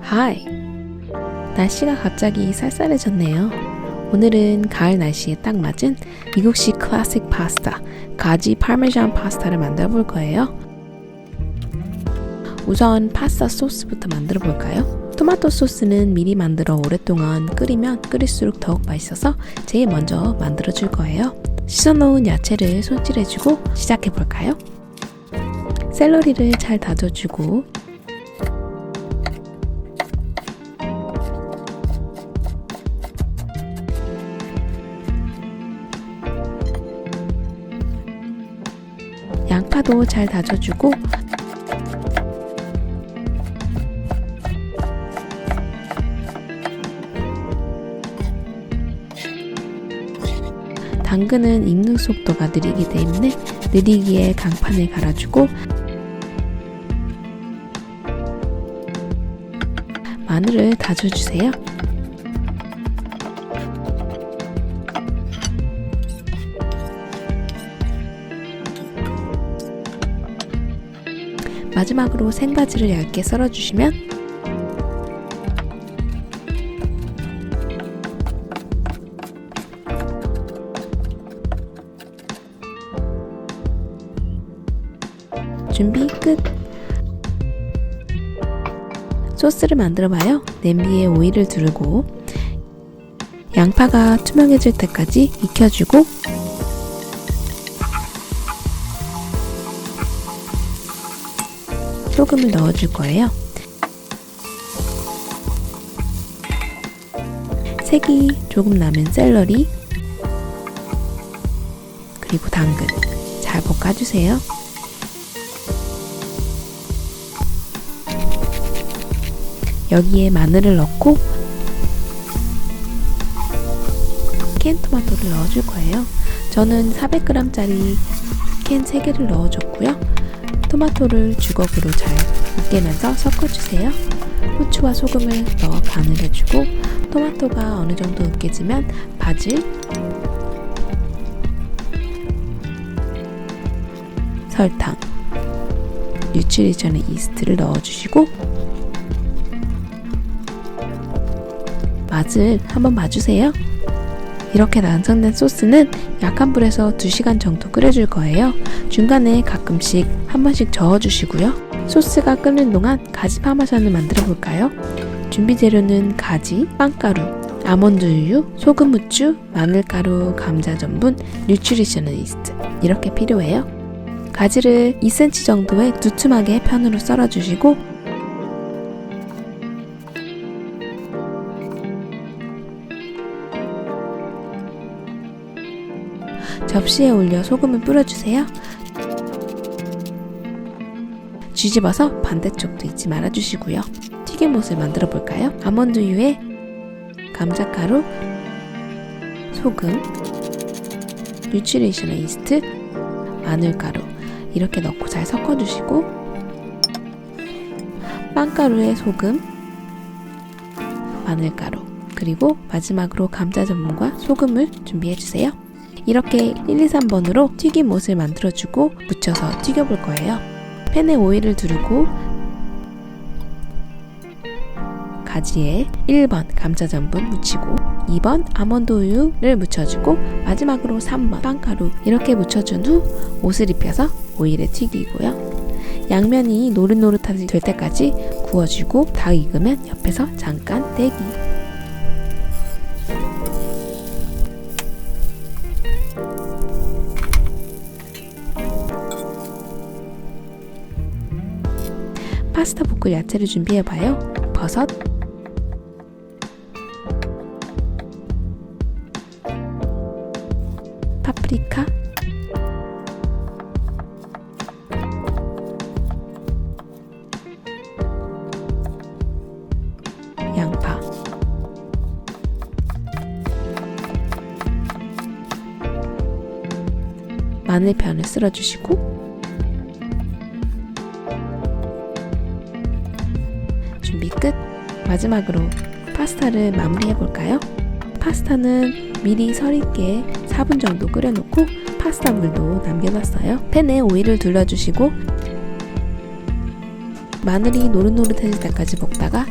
하이! 날씨가 갑자기 쌀쌀해졌네요. 오늘은 가을 날씨에 딱 맞은 미국식 클래식 파스타, 가지 파메잔 파스타를 만들어 볼 거예요. 우선 파스타 소스부터 만들어 볼까요? 토마토 소스는 미리 만들어 오랫동안 끓이면 끓일수록 더욱 맛있어서 제일 먼저 만들어 줄 거예요. 씻어놓은 야채를 손질해주고 시작해 볼까요? 샐러리를 잘 다져주고 양파도 잘 다져주고 당근은 익는 속도가 느리기 때문에 느리기에 강판을 갈아주고 마늘을 다져주세요. 마지막으로 생바지를 얇게 썰어주시면 준비 끝! 소스를 만들어 봐요. 냄비에 오일을 두르고 양파가 투명해질 때까지 익혀주고 소금을 넣어줄 거예요. 색이 조금 나면 샐러리 그리고 당근 잘 볶아주세요. 여기에 마늘을 넣고 캔 토마토를 넣어줄 거예요. 저는 400g짜리 캔 3개를 넣어줬고요. 토마토를 주걱으로 잘 으깨면서 섞어주세요. 후추와 소금을 넣어 간을 해주고 토마토가 어느 정도 으깨지면 바질, 설탕, 뉴트리션의 이스트를 넣어주시고 맛을 한번 봐주세요. 이렇게 완성된 소스는 약한 불에서 2시간 정도 끓여줄 거예요. 중간에 가끔씩 한 번씩 저어주시고요. 소스가 끓는 동안 가지 파마산을 만들어 볼까요? 준비 재료는 가지, 빵가루, 아몬드 우유, 소금 후추, 마늘가루, 감자 전분, 뉴트리셔널 이스트 이렇게 필요해요. 가지를 2cm 정도의 두툼하게 편으로 썰어주시고 접시에 올려 소금을 뿌려주세요. 뒤집어서 반대쪽도 잊지 말아주시고요. 튀김옷을 만들어 볼까요? 아몬드유에 감자가루, 소금, 뉴트리셔널 이스트, 마늘가루 이렇게 넣고 잘 섞어주시고 빵가루에 소금, 마늘가루 그리고 마지막으로 감자 전분과 소금을 준비해주세요. 이렇게 1, 2, 3번으로 튀김옷을 만들어주고 묻혀서 튀겨볼 거예요. 팬에 오일을 두르고 가지에 1번 감자 전분 묻히고 2번 아몬드 우유를 묻혀주고 마지막으로 3번 빵가루 이렇게 묻혀준 후 옷을 입혀서 오일에 튀기고요. 양면이 노릇노릇하게 될 때까지 구워주고 다 익으면 옆에서 잠깐 대기. 파스타 볶을 야채를 준비해봐요. 버섯, 파프리카, 양파, 마늘 편을 쓸어주시고 준비 끝! 마지막으로 파스타를 마무리해 볼까요? 파스타는 미리 서리께 4분 정도 끓여놓고 파스타 물도 남겨놨어요. 팬에 오일을 둘러주시고 마늘이 노릇노릇해질 때까지 볶다가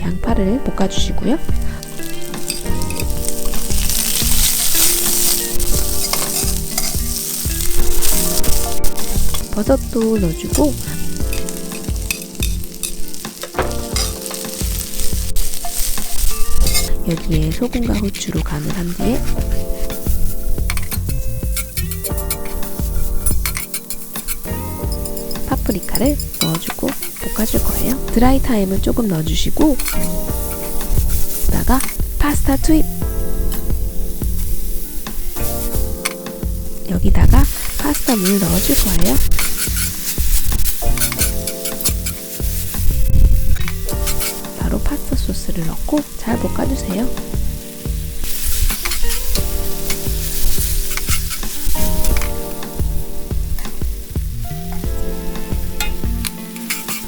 양파를 볶아주시고요. 버섯도 넣어주고 여기에 소금과 후추로 간을 한 뒤에 파프리카를 넣어주고 볶아줄 거예요. 드라이 타임을 조금 넣어주시고 다가 파스타 투입 여기다가 파스타 물 넣어줄 거예요. 파스타 소스를 넣고 잘 볶아주세요.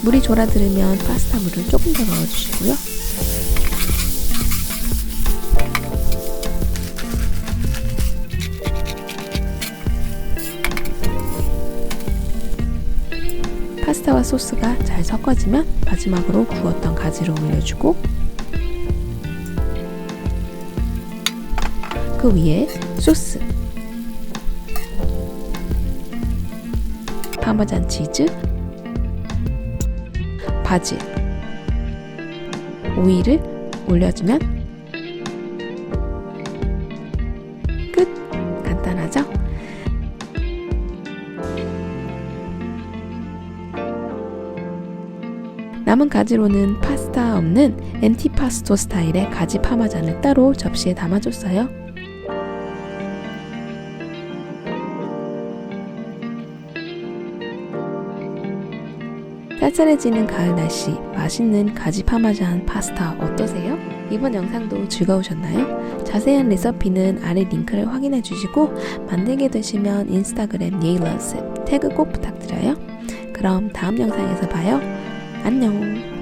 물이 졸아들으면 파스타 물을 조금 더 넣어주시고요. 파스타와 소스가 잘 섞어지면 마지막으로 구웠던 가지를 올려주고 그 위에 소스 파마잔 치즈 바질 오이를 올려주면 남은 가지로는 파스타 없는 엔티파스토 스타일의 가지 파마잔을 따로 접시에 담아줬어요. 쌀쌀해지는 가을 날씨 맛있는 가지 파마잔 파스타 어떠세요? 이번 영상도 즐거우셨나요? 자세한 레시피는 아래 링크를 확인해 주시고 만들게 되시면 인스타그램 예일러스 태그 꼭 부탁드려요. 그럼 다음 영상에서 봐요. 안녕.